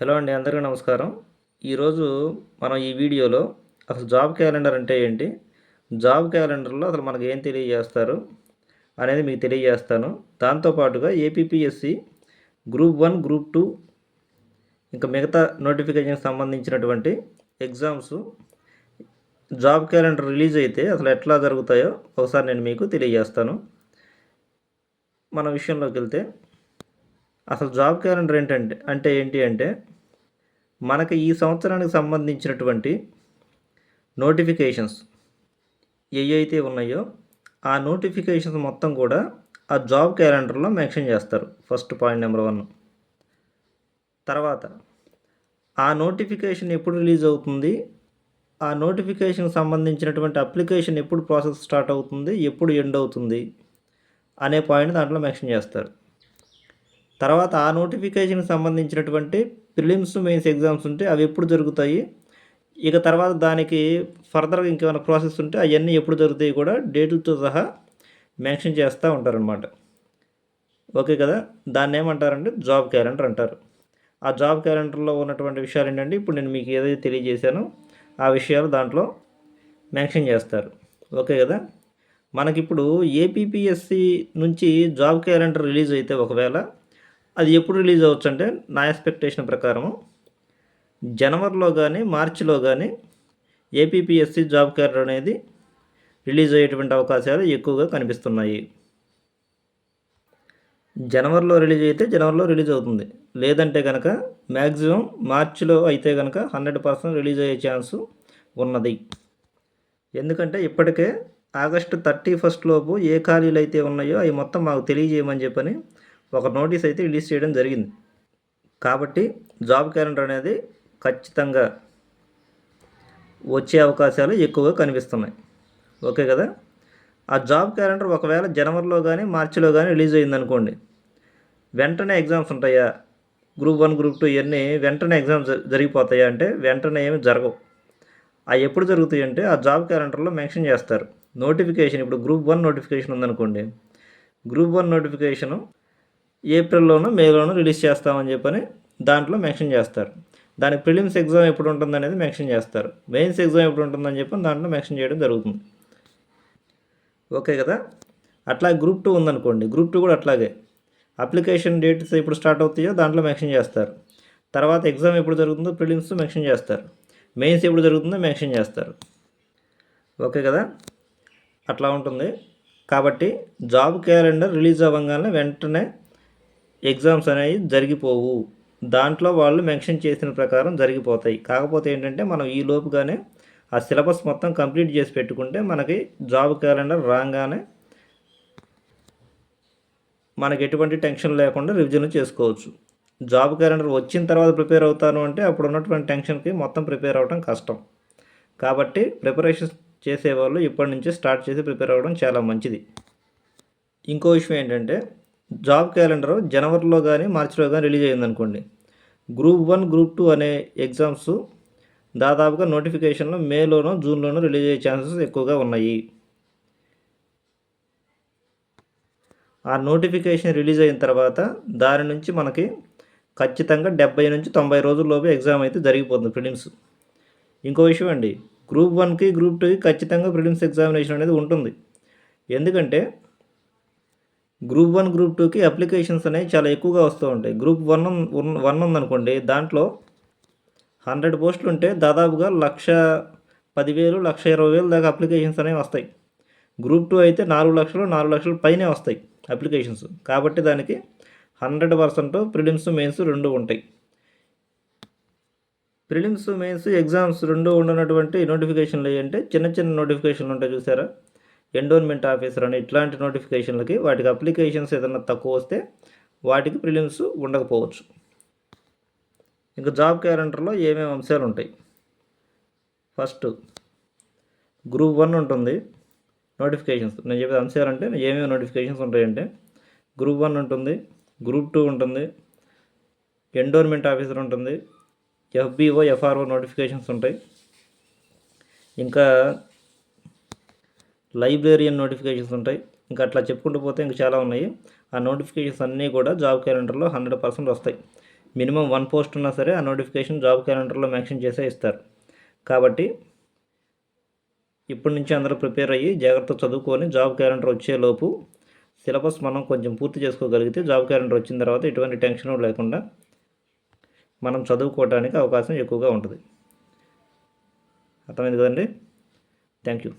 Hello అండి అందరికీ నమస్కారం. ఈరోజు మనం ఈ వీడియోలో అసలు జాబ్ క్యాలెండర్ అంటే ఏంటి? జాబ్ క్యాలెండర్లో అసలు మనకు ఏం తెలియజేస్తారు అనేది మీకు తెలియజేస్తాను. దాంతోపాటుగా APPSC group one group two ఇంకా మిగతా నోటిఫికేషన్కి సంబంధించినటువంటి ఎగ్జామ్స్ జాబ్ క్యాలెండర్ రిలీజ్ అయితే అసలు ఎట్లా జరుగుతాయో ఒకసారి నేను మీకు తెలియజేస్తాను. మన విషయంలోకి వెళ్తే అసలు జాబ్ క్యాలెండర్ ఏంటంటే అంటే ఏంటి అంటే మనకి ఈ సంవత్సరానికి సంబంధించినటువంటి నోటిఫికేషన్స్ ఏవైతే ఉన్నాయో ఆ నోటిఫికేషన్స్ మొత్తం కూడా ఆ జాబ్ క్యాలెండర్లో మెన్షన్ చేస్తారు. First point number one. తర్వాత ఆ నోటిఫికేషన్ ఎప్పుడు రిలీజ్ అవుతుంది? ఆ నోటిఫికేషన్కి సంబంధించినటువంటి అప్లికేషన్ ఎప్పుడు ప్రాసెస్ స్టార్ట్ అవుతుంది? ఎప్పుడు ఎండ్ అవుతుంది? అనే పాయింట్ దాంట్లో మెన్షన్ చేస్తారు. తర్వాత ఆ నోటిఫికేషన్కి సంబంధించినటువంటి ప్రిలిమ్స్ మెయిన్స్ ఎగ్జామ్స్ ఉంటే అవి ఎప్పుడు జరుగుతాయి? ఇక తర్వాత దానికి ఫర్దర్గా ఇంకేమైనా ప్రాసెస్ ఉంటే అవన్నీ ఎప్పుడు జరుగుతాయి కూడా డేట్లతో సహా మెన్షన్ చేస్తూ ఉంటారనమాట ఓకే కదా? దాన్ని ఏమంటారంటే జాబ్ క్యాలెండర్ అంటారు. ఆ జాబ్ క్యాలెండర్లో ఉన్నటువంటి విషయాలు ఏంటంటే ఇప్పుడు నేను మీకు ఏదైతే తెలియజేశానో ఆ విషయాలు దాంట్లో మెన్షన్ చేస్తారు. ఓకే కదా? మనకిప్పుడు ఏపీపీఎస్సి నుంచి జాబ్ క్యాలెండర్ రిలీజ్ అయితే ఒకవేళ అది ఎప్పుడు రిలీజ్ అవ్వచ్చు అంటే నా ఎక్స్పెక్టేషన్ ప్రకారము జనవరిలో కానీ మార్చిలో కానీ ఏపీపీఎస్సీ జాబ్ క్యాలెండర్ అనేది రిలీజ్ అయ్యేటువంటి అవకాశాలు ఎక్కువగా కనిపిస్తున్నాయి. జనవరిలో రిలీజ్ అయితే జనవరిలో రిలీజ్ అవుతుంది. లేదంటే కనుక మ్యాక్సిమం మార్చిలో అయితే కనుక హండ్రెడ్ పర్సెంట్ రిలీజ్ అయ్యే ఛాన్స్ ఉన్నది. ఎందుకంటే ఇప్పటికే ఆగస్టు థర్టీ ఫస్ట్ లోపు ఏ ఖాళీలు అయితే ఉన్నాయో అవి మొత్తం మాకు తెలియజేయమని చెప్పని ఒక నోటీస్ అయితే రిలీజ్ చేయడం జరిగింది. కాబట్టి జాబ్ క్యాలెండర్ అనేది ఖచ్చితంగా వచ్చే అవకాశాలు ఎక్కువగా కనిపిస్తున్నాయి. ఓకే కదా? ఆ జాబ్ క్యాలెండర్ ఒకవేళ జనవరిలో కానీ మార్చిలో కానీ రిలీజ్ అయిందనుకోండి వెంటనే ఎగ్జామ్స్ ఉంటాయా? గ్రూప్ వన్ గ్రూప్ టూ ఇవన్నీ వెంటనే ఎగ్జామ్స్ జరిగిపోతాయా అంటే వెంటనే ఏమి జరగవు. అవి ఎప్పుడు జరుగుతాయి అంటే ఆ జాబ్ క్యాలెండర్లో మెన్షన్ చేస్తారు. నోటిఫికేషన్ ఇప్పుడు గ్రూప్ వన్ నోటిఫికేషన్ ఉందనుకోండి గ్రూప్ వన్ నోటిఫికేషను ఏప్రిల్లోనూ మేలోనూ రిలీజ్ చేస్తామని చెప్పని దాంట్లో మెన్షన్ చేస్తారు. దానికి ప్రిలిమ్స్ ఎగ్జామ్ ఎప్పుడు ఉంటుంది అనేది మెన్షన్ చేస్తారు. మెయిన్స్ ఎగ్జామ్ ఎప్పుడు ఉంటుందని చెప్పి దాంట్లో మెన్షన్ చేయడం జరుగుతుంది. ఓకే కదా? అట్లా గ్రూప్ టూ ఉందనుకోండి గ్రూప్ టూ కూడా అట్లాగే. అప్లికేషన్ డేట్స్ ఎప్పుడు స్టార్ట్ అవుతాయో దాంట్లో మెన్షన్ చేస్తారు. తర్వాత ఎగ్జామ్ ఎప్పుడు జరుగుతుందో ప్రిలిమ్స్ మెన్షన్ చేస్తారు. మెయిన్స్ ఎప్పుడు జరుగుతుందో మెన్షన్ చేస్తారు. ఓకే కదా? అట్లా ఉంటుంది. కాబట్టి జాబ్ క్యాలెండర్ రిలీజ్ అవ్వగానే వెంటనే ఎగ్జామ్స్ అనేవి జరిగిపోవు. దాంట్లో వాళ్ళు మెన్షన్ చేసిన ప్రకారం జరిగిపోతాయి. కాకపోతే ఏంటంటే మనం ఈ లోపుగానే ఆ సిలబస్ మొత్తం కంప్లీట్ చేసి పెట్టుకుంటే మనకి జాబ్ క్యాలెండర్ రాగానే మనకి ఎటువంటి టెన్షన్ లేకుండా రివిజన్ చేసుకోవచ్చు. జాబ్ క్యాలెండర్ వచ్చిన తర్వాత ప్రిపేర్ అవుతాను అంటే అప్పుడు ఉన్నటువంటి టెన్షన్కి మొత్తం ప్రిపేర్ అవ్వడం కష్టం. కాబట్టి ప్రిపరేషన్ చేసేవాళ్ళు ఇప్పటి నుంచి స్టార్ట్ చేసి ప్రిపేర్ అవ్వడం చాలా మంచిది. ఇంకో విషయం ఏంటంటే జాబ్ క్యాలెండర్ జనవరిలో కానీ మార్చిలో కానీ రిలీజ్ అయిందనుకోండి గ్రూప్ వన్ గ్రూప్ టూ అనే ఎగ్జామ్స్ దాదాపుగా నోటిఫికేషన్లో మేలోనో జూన్లోనో రిలీజ్ అయ్యే ఛాన్సెస్ ఎక్కువగా ఉన్నాయి. ఆ నోటిఫికేషన్ రిలీజ్ అయిన తర్వాత దాని నుంచి మనకి ఖచ్చితంగా డెబ్బై నుంచి తొంభై రోజుల్లోపు ఎగ్జామ్ అయితే జరిగిపోతుంది ప్రిలిమ్స్. ఇంకో విషయం అండి గ్రూప్ వన్కి గ్రూప్ టూకి ఖచ్చితంగా ప్రిలిమ్స్ ఎగ్జామినేషన్ అనేది ఉంటుంది. ఎందుకంటే గ్రూప్ వన్ గ్రూప్ టూకి అప్లికేషన్స్ అనేవి చాలా ఎక్కువగా వస్తూ ఉంటాయి. గ్రూప్ వన్ వన్ ఉందనుకోండి దాంట్లో హండ్రెడ్ పోస్టులు ఉంటే దాదాపుగా లక్ష పదివేలు లక్ష ఇరవై వేలు దాకా అప్లికేషన్స్ అనేవి వస్తాయి. గ్రూప్ టూ అయితే నాలుగు లక్షలు నాలుగు లక్షల పైనే వస్తాయి అప్లికేషన్స్. కాబట్టి దానికి హండ్రెడ్ పర్సెంట్ ప్రిలిమ్స్ మెయిన్స్ రెండు ఉంటాయి. ప్రిలిమ్స్ మెయిన్స్ ఎగ్జామ్స్ రెండు ఉండనటువంటి నోటిఫికేషన్లు అంటే చిన్న చిన్న నోటిఫికేషన్లు ఉంటాయి చూసారా? ఎండోన్మెంట్ ఆఫీసర్ అని ఇట్లాంటి నోటిఫికేషన్లకి వాటికి అప్లికేషన్స్ ఏదైనా తక్కువ వస్తే వాటికి ప్రిలిమ్స్ ఉండకపోవచ్చు. ఇంకా జాబ్ క్యాలెండర్లో ఏమేమి అంశాలు ఉంటాయి? ఫస్ట్ గ్రూప్ వన్ ఉంటుంది నోటిఫికేషన్స్ నేను చెప్పే అంశాలు అంటే ఏమేమి నోటిఫికేషన్స్ ఉంటాయంటే గ్రూప్ వన్ ఉంటుంది గ్రూప్ టూ ఉంటుంది ఎండోర్మెంట్ ఆఫీసర్ ఉంటుంది ఎఫ్బిఓ ఎఫ్ఆర్ఓ నోటిఫికేషన్స్ ఉంటాయి. ఇంకా లైబ్రేరియన్ నోటిఫికేషన్స్ ఉంటాయి. ఇంకా అట్లా చెప్పుకుంటూ పోతే ఇంకా చాలా ఉన్నాయి. ఆ నోటిఫికేషన్స్ అన్నీ కూడా జాబ్ క్యాలెండర్లో హండ్రెడ్ పర్సెంట్ వస్తాయి. మినిమం వన్ పోస్ట్ ఉన్నా సరే ఆ నోటిఫికేషన్ జాబ్ క్యాలెండర్లో మెన్షన్ చేసే ఇస్తారు. కాబట్టి ఇప్పటి నుంచి అందరూ ప్రిపేర్ అయ్యి జాగ్రత్త చదువుకొని జాబ్ క్యాలెండర్ వచ్చేలోపు సిలబస్ మనం కొంచెం పూర్తి చేసుకోగలిగితే జాబ్ క్యాలెండర్ వచ్చిన తర్వాత ఎటువంటి టెన్షన్ లేకుండా మనం చదువుకోవడానికి అవకాశం ఎక్కువగా ఉంటుంది. అర్థమైంది కదండి? Thank you.